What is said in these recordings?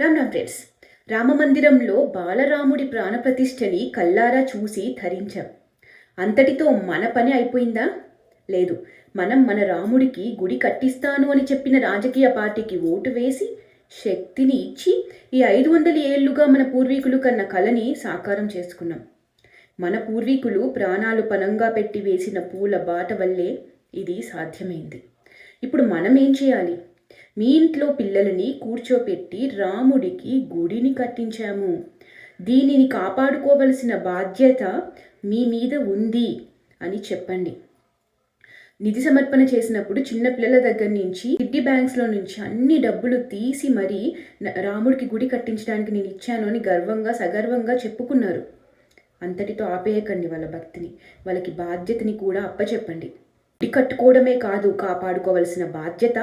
Ram Ram friends రామమందిరంలో బాలరాముడి ప్రాణప్రతిష్ఠని కల్లారా చూసి ధరించాం. అంతటితో మన పని అయిపోయిందా? లేదు. మనం మన రాముడికి గుడి కట్టిస్తాను అని చెప్పిన రాజకీయ పార్టీకి ఓటు వేసి శక్తిని ఇచ్చి ఈ ఐదు వందల ఏళ్ళుగా మన పూర్వీకులు కన్న కలని సాకారం చేసుకున్నాం. మన పూర్వీకులు ప్రాణాలు పనంగా పెట్టి వేసిన పూల బాట వల్లే ఇది సాధ్యమైంది. ఇప్పుడు మనం ఏం చేయాలి? మీ ఇంట్లో పిల్లలని కూర్చోపెట్టి రాముడికి గుడిని కట్టించాము. దీనిని కాపాడుకోవలసిన బాధ్యత మీ మీద ఉంది అని చెప్పండి. నిధి సమర్పణ చేసినప్పుడు చిన్నపిల్లల దగ్గర నుంచి కిడ్డీ బ్యాంక్స్లో నుంచి అన్ని డబ్బులు తీసి మరీ రాముడికి గుడి కట్టించడానికి నేను ఇచ్చాను అని గర్వంగా సగర్వంగా చెప్పుకున్నారు. అంతటితో ఆపేయకండి వాళ్ళ భక్తిని. వాళ్ళకి బాధ్యతని కూడా అప్పచెప్పండి. గుడి కట్టుకోవడమే కాదు కాపాడుకోవలసిన బాధ్యత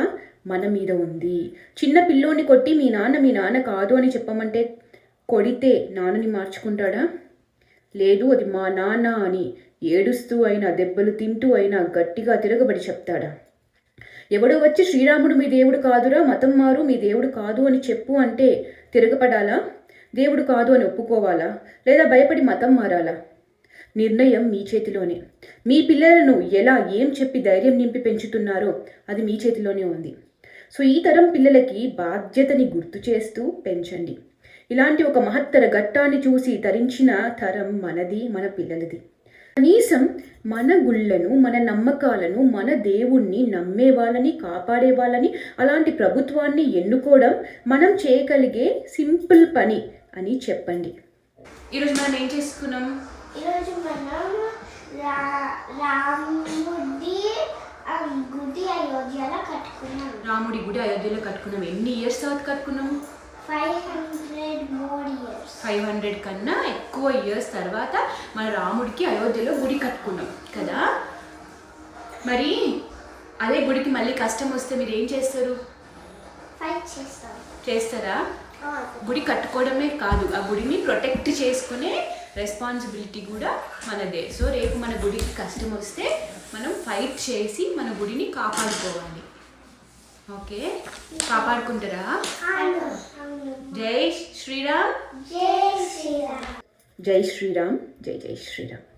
మన మీద ఉంది. చిన్న పిల్లోని కొట్టి మీ నాన్న మీ నాన్న కాదు అని చెప్పమంటే కొడితే నాన్నని మార్చుకుంటాడా? లేదు అది మా నాన్న అని ఏడుస్తూ అయినా దెబ్బలు తింటూ అయినా గట్టిగా తిరగబడి చెప్తాడా? ఎవడో వచ్చి శ్రీరాముడు మీ దేవుడు కాదురా మతం మారు మీ దేవుడు కాదు అని చెప్పు అంటే తిరగపడాలా? దేవుడు కాదు అని ఒప్పుకోవాలా? లేదా భయపడి మతం మారాలా? నిర్ణయం మీ చేతిలోనే. మీ పిల్లలను ఎలా ఏం చెప్పి ధైర్యం నింపి పెంచుతున్నారో అది మీ చేతిలోనే ఉంది. సో ఈ తరం పిల్లలకి బాధ్యతని గుర్తు చేస్తూ పెంచండి. ఇలాంటి ఒక మహత్తర ఘట్టాన్ని చూసి తరించిన తరం మనది మన పిల్లలది. కనీసం మన గుళ్ళను మన నమ్మకాలను మన దేవుణ్ణి నమ్మే వాళ్ళని కాపాడే వాళ్ళని అలాంటి ప్రభుత్వాన్ని ఎన్నుకోవడం మనం చేయగలిగే సింపుల్ పని అని చెప్పండి. ఈరోజు మనం ఏం చేసుకున్నాం? ఈరోజు మనం రాముడి గుడి అయోధ్యలో కట్టుకున్నాం. రాముడి గుడి అయోధ్యలో కట్టుకున్నాం. ఎన్ని ఇయర్స్ తర్వాత కట్టుకున్నాం five hundred more years five hundred కన్నా ఎక్కువ ఇయర్స్ తర్వాత మన రాముడికి అయోధ్యలో గుడి కట్టుకున్నాం. కదా? మరి అదే గుడికి మళ్ళీ కష్టం వస్తే మీరు ఏం చేస్తారు? చేస్తారా? గుడి కట్టుకోవడమే కాదు. ఆ గుడిని ప్రొటెక్ట్ చేసుకునే రెస్పాన్సిబిలిటీ కూడా మనదే. సో రేపు మన గుడికి కష్టం వస్తే ఫైట్ చేసి మన గుడిని కాపాడుకోవాలి. ఓకే? కాపాడుకుంటారా? జై శ్రీరామ్. జై శ్రీరామ్. జై శ్రీరామ్. జై జై శ్రీరామ్.